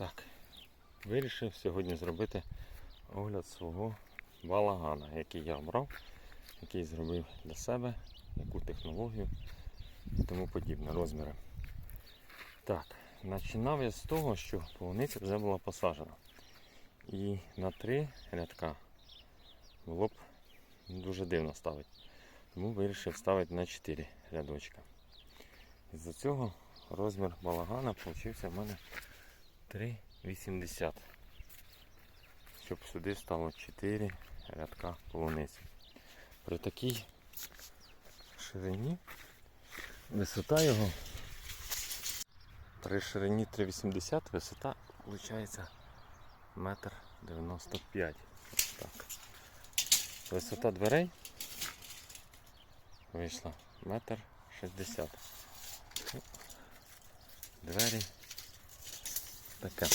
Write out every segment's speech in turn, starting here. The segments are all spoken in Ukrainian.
Так, вирішив сьогодні зробити огляд свого балагана, який я обрав, який зробив для себе, яку технологію і тому подібне розміри. Так, починав я з того, що полуниця вже була посаджена. І на три рядка було б дуже дивно ставити. Тому вирішив ставити на 4 рядочка. Із-за цього розмір балагана получився в мене 3,80. Щоб сюди стало 4 рядка полуниці. При такій ширині висота його при ширині 3,80 висота виходить метр 95. Ось так. Висота дверей вийшла метр 60. Двері таке.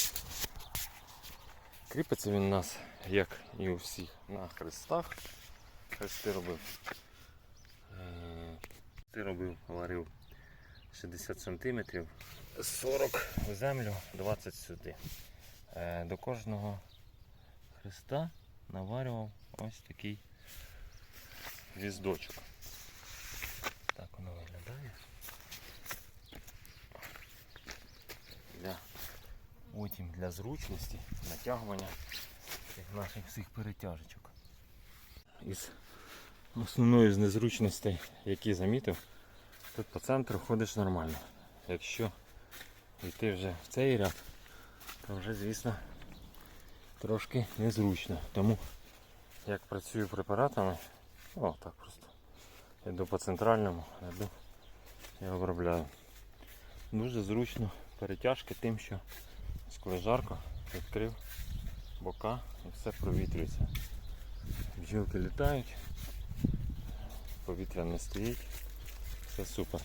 Кріпиться він у нас, як і у всіх, на хрестах. Хрести робив. Е, Ти робив, варив 60 см, 40 в землю, 20 сюди. Е, До кожного хреста наварював ось такий гвіздочок. Так воно виглядає. Для, потім для зручності натягування цих наших всіх перетяжечок. Із основною з незручностей, які замітив, тут по центру ходиш нормально. Якщо йти вже в цей ряд, то вже, звісно, трошки незручно. Тому як працюю препаратами, о, так просто. Йду по центральному, йду і обробляю. Дуже зручно перетяжки тим, що жарко, відкрив бока і все провітрюється. Бджілки літають, повітря не стоїть, все супер.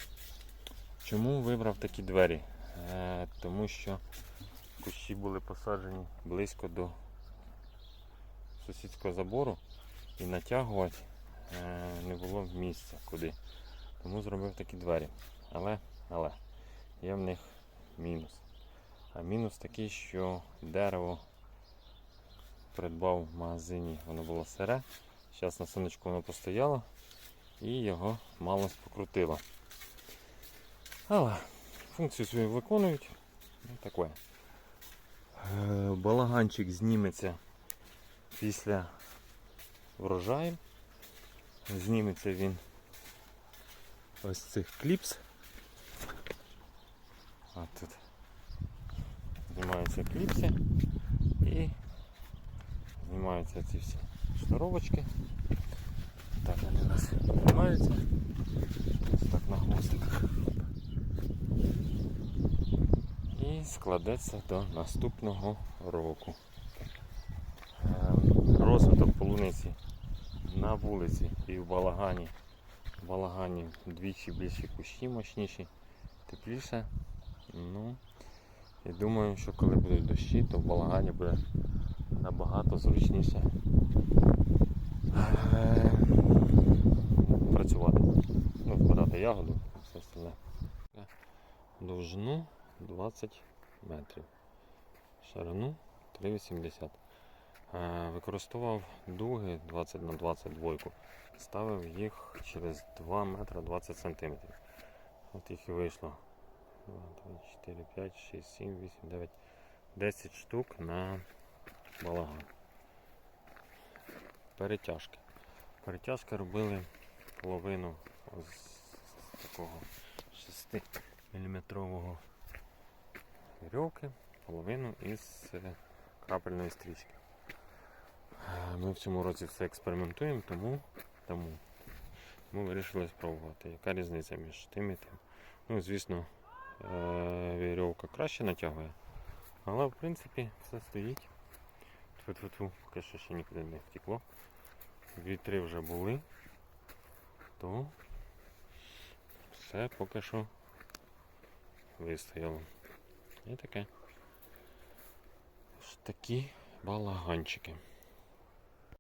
Чому вибрав такі двері? Е, тому що кущі були посаджені близько до сусідського забору і натягувати е, не було місця куди. Тому зробив такі двері. Але, але є в них мінус. А мінус такий, що дерево придбав в магазині, воно було сире. Зараз на сонечку воно постояло і його мало покрутило. Але функцію свою виконують. Ну, таке. Е, Балаганчик зніметься після врожаю. Зніметься він ось цих кліпс. А тут знімаються кліпси і знімаються ці всі шнуровочки. Так вони у нас знімаються. Ось так на хвостиках. І складеться до наступного року. Ем, Розвиток полуниці на вулиці і в балагані. В балагані вдвічі більші кущі мощніші, тепліше. Ну, і думаю, що коли будуть дощі, то в балагані буде набагато зручніше е, працювати. Ну, збирати ягоду все остальне. Довжину 20 метрів. Ширину 3,80. Е, Використовував дуги 20 на 22. Ставив їх через 2 метри 20 сантиметрів. От їх і вийшло 2, 3, 4, 5, 6, 7, 8, 9, 10 штук на балаган. Перетяжки. Перетяжки робили половину з такого 6 мм вірьовки, половину із е, крапельної стрічки. Е, Ми в цьому році все експериментуємо, тому, тому ми вирішили спробувати. Яка різниця між тим і тим. Ну, звісно, вірьовка краще натягує, але в принципі все стоїть. Тьфу-тьфу-тьфу, поки що ще нікуди не втекло. Вітри вже були, то все поки що вистояло. І таке. Ось такі балаганчики.